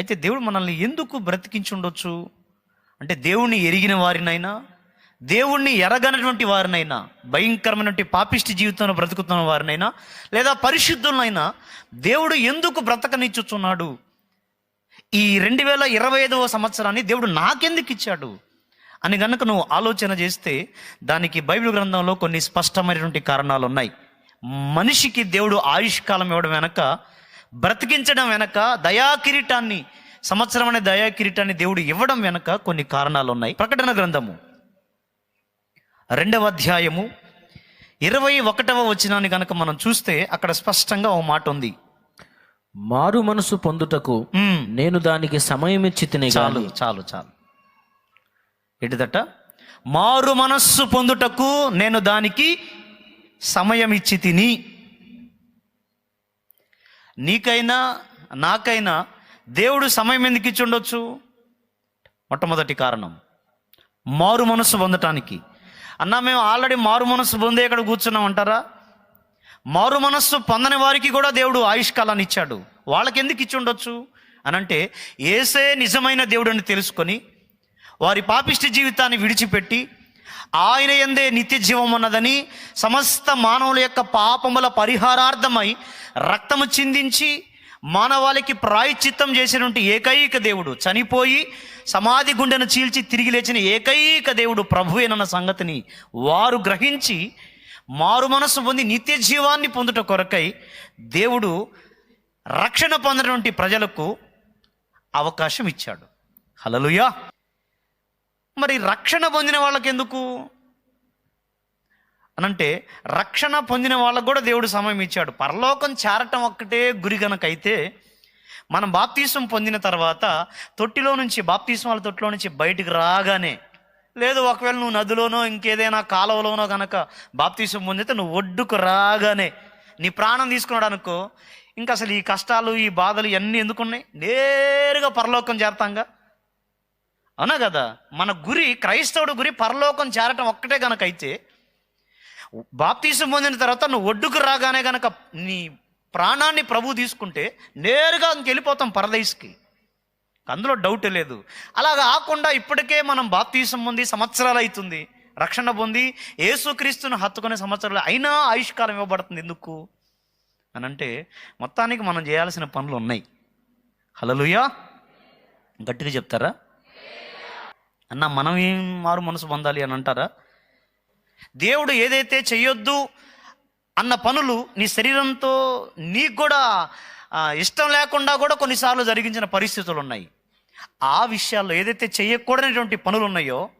అయితే దేవుడు మనల్ని ఎందుకు బ్రతికించి ఉండొచ్చు? అంటే దేవుణ్ణి ఎరిగిన వారినైనా దేవుణ్ణి ఎరగనటువంటి వారినైనా భయంకరమైనటువంటి పాపిష్టి జీవితంలో బ్రతుకుతున్న వారినైనా లేదా పరిశుద్ధులనైనా దేవుడు ఎందుకు బ్రతకనిచ్చుచున్నాడు? ఈ రెండు వేల ఇరవై ఐదవ సంవత్సరాన్ని దేవుడు నాకెందుకు ఇచ్చాడు? అని గనుక నువ్వు ఆలోచన చేస్తే దానికి బైబిల్ గ్రంథంలో కొన్ని స్పష్టమైనటువంటి కారణాలు ఉన్నాయి మనిషికి దేవుడు ఆయుష్కాలం ఇవ్వడం వెనక బ్రతికించడం వెనక దయా కిరీటాన్ని సంవత్సరం అనే దయా కిరీటాన్ని దేవుడు ఇవ్వడం వెనక కొన్ని కారణాలు ఉన్నాయి ప్రకటన గ్రంథము రెండవ అధ్యాయము ఇరవై ఒకటవ వచనాన్ని గనక మనం చూస్తే అక్కడ స్పష్టంగా ఓ మాట ఉంది. మారు మనసు పొందుటకు నేను దానికి సమయం ఇచ్చి తినే చాలు చాలు చాలు. ఏంటిదట? మారు మనస్సు పొందుటకు నేను దానికి సమయం ఇచ్చి తిని నీకైనా నాకైనా దేవుడు సమయం ఎందుకు ఇచ్చి ఉండొచ్చు? మొట్టమొదటి కారణం. మారు మనస్సు పొందటానికి. అన్న మేము ఆల్రెడీ మారు మనస్సు పొందే ఇక్కడ కూర్చున్నాం అంటారా? మారు మనస్సు పొందని వారికి కూడా దేవుడు ఆయుష్కాలాన్ని ఇచ్చాడు. వాళ్ళకి ఎందుకు ఇచ్చి ఉండొచ్చు? అని అంటే ఏసే నిజమైన దేవుడని తెలుసుకొని వారి పాపిష్టి జీవితాన్ని విడిచిపెట్టి ఆయన ఎందే నిత్య జీవం ఉన్నదని సమస్త మానవుల యొక్క పాపముల పరిహారార్థమై రక్తము చిందించి మానవాళికి ప్రాయశ్చిత్తం చేసినటువంటి ఏకైక దేవుడు. చనిపోయి సమాధి గుండెను చీల్చి తిరిగి లేచిన ఏకైక దేవుడు ప్రభువేనన్న సంగతిని వారు గ్రహించి మారు మనస్సు పొంది నిత్య జీవాన్ని పొందుట కొరకై దేవుడు రక్షణ పొందినటువంటి ప్రజలకు అవకాశం ఇచ్చాడు. హలలుయా మరి రక్షణ పొందిన వాళ్ళకి ఎందుకు అనంటే రక్షణ పొందిన వాళ్ళకు కూడా దేవుడు సమయం ఇచ్చాడు. పరలోకం చేరటం ఒక్కటే గురి గనకైతే మనం బాప్తీసం పొందిన తర్వాత తొట్టిలో నుంచి బాప్తీసం వాళ్ళ తొట్టిలో నుంచి బయటికి రాగానే లేదు ఒకవేళ నువ్వు నదిలోనో ఇంకేదైనా కాలువలోనో కనుక బాప్తీసం పొందితే నువ్వు ఒడ్డుకు రాగానే నీ ప్రాణం తీసుకున్నాడు అనుకో ఇంకా అసలు ఈ కష్టాలు ఈ బాధలు ఇవన్నీ ఎందుకున్నాయి? నేరుగా పరలోకం చేరతాంగా. అవునా కదా? మన గురి క్రైస్తవుడు గురి పరలోకం చేరటం ఒక్కటే గనక అయితే బాప్తీసం పొందిన తర్వాత నువ్వు ఒడ్డుకు రాగానే గనక నీ ప్రాణాన్ని ప్రభు తీసుకుంటే నేరుగా ఇంకెళ్ళిపోతాం పరదైస్కి అందులో డౌట్ లేదు. అలా కాకుండా ఇప్పటికే మనం బాప్తీసం పొంది సంవత్సరాలు అవుతుంది. రక్షణ పొంది యేసుక్రీస్తును హత్తుకునే సంవత్సరాలు అయినా ఆయుష్కాలం ఇవ్వబడుతుంది. ఎందుకు? అని అంటే మొత్తానికి మనం చేయాల్సిన పనులు ఉన్నాయి. హలలుయా గట్టిగా చెప్తారా? అన్న మనం ఏం మారు మనసు పొందాలి అని అంటారా? దేవుడు ఏదైతే చెయ్యొద్దు అన్న పనులు నీ శరీరంతో నీకు కూడా ఇష్టం లేకుండా కూడా కొన్నిసార్లు జరిగించిన పరిస్థితులు ఉన్నాయి ఆ విషయాల్లో ఏదైతే చేయకూడనటువంటి పనులు ఉన్నాయో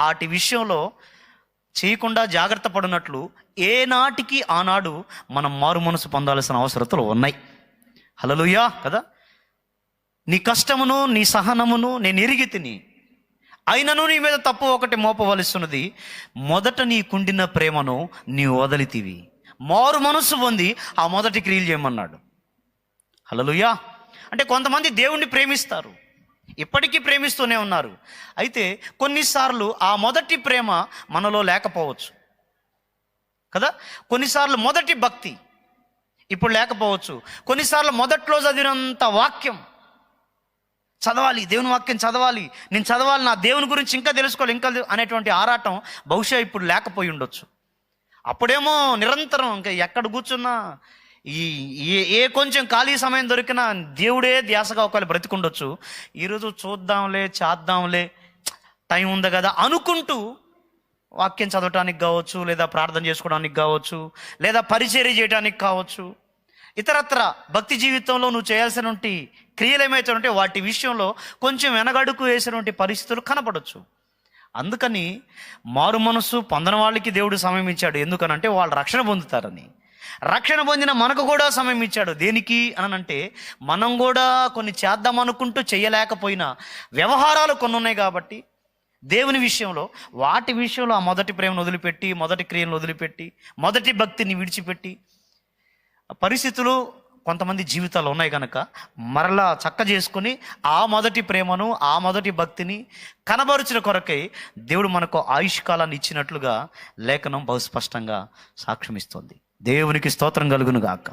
వాటి విషయంలో చేయకుండా జాగ్రత్త పడినట్లు ఏనాటికి ఆనాడు మనం మారు మనసు పొందాల్సిన అవసరతలు ఉన్నాయి. హలలుయా కదా? నీ కష్టమును నీ సహనమును నేను ఎరిగి తిని అయినను నీ మీద తప్పు ఒకటి మోపవలసినది మొదట నీ కుండిన ప్రేమను నీ వదలితివి. మారు మనస్సు పొంది ఆ మొదటి క్రియలు చేయమన్నాడు. హలలుయా అంటే కొంతమంది దేవుణ్ణి ప్రేమిస్తారు. ఇప్పటికీ ప్రేమిస్తూనే ఉన్నారు. అయితే కొన్నిసార్లు ఆ మొదటి ప్రేమ మనలో లేకపోవచ్చు. కదా? కొన్నిసార్లు మొదటి భక్తి ఇప్పుడు లేకపోవచ్చు. కొన్నిసార్లు మొదట్లో చదివినంత వాక్యం చదవాలి దేవుని వాక్యం చదవాలి. నేను చదవాలి నా దేవుని గురించి ఇంకా తెలుసుకోవాలి ఇంకా అనేటువంటి ఆరాటం బహుశా ఇప్పుడు లేకపోయి ఉండొచ్చు. అప్పుడేమో నిరంతరం ఇంకా ఎక్కడ కూర్చున్నా ఈ ఏ ఏ కొంచెం ఖాళీ సమయం దొరికినా దేవుడే ధ్యాసగా ఒకవేళ బ్రతికుండొచ్చు. ఈరోజు చూద్దాంలే చేద్దాంలే టైం ఉంది కదా అనుకుంటూ వాక్యం చదవటానికి కావచ్చు లేదా ప్రార్థన చేసుకోవడానికి కావచ్చు లేదా పరిచర్య చేయడానికి కావచ్చు ఇతరత్ర భక్తి జీవితంలో నువ్వు చేయాల్సినటువంటి క్రియలు ఏమైతే ఉంటే వాటి విషయంలో కొంచెం వెనగడుకు వేసినటువంటి పరిస్థితులు కనపడవచ్చు అందుకని మారు మనస్సు పొందని వాళ్ళకి దేవుడు సమయం ఇచ్చాడు. ఎందుకనంటే వాళ్ళు రక్షణ పొందుతారని. రక్షణ పొందిన మనకు కూడా సమయం ఇచ్చాడు. దేనికి అని అంటే మనం కూడా కొన్ని చేద్దాం అనుకుంటూ చేయలేకపోయినా వ్యవహారాలు కొన్ని ఉన్నాయి కాబట్టి దేవుని విషయంలో వాటి విషయంలో ఆ మొదటి ప్రేమను వదిలిపెట్టి మొదటి క్రియను వదిలిపెట్టి మొదటి భక్తిని విడిచిపెట్టి పరిస్థితులు కొంతమంది జీవితాలు ఉన్నాయి కనుక మరలా చక్క చేసుకుని ఆ మొదటి ప్రేమను ఆ మొదటి భక్తిని కనబరుచిన కొరకై దేవుడు మనకు ఆయుష్కాలాన్ని ఇచ్చినట్లుగా లేఖనం బహుస్పష్టంగా సాక్ష్యమిస్తోంది. దేవునికి స్తోత్రం కలుగును గాక.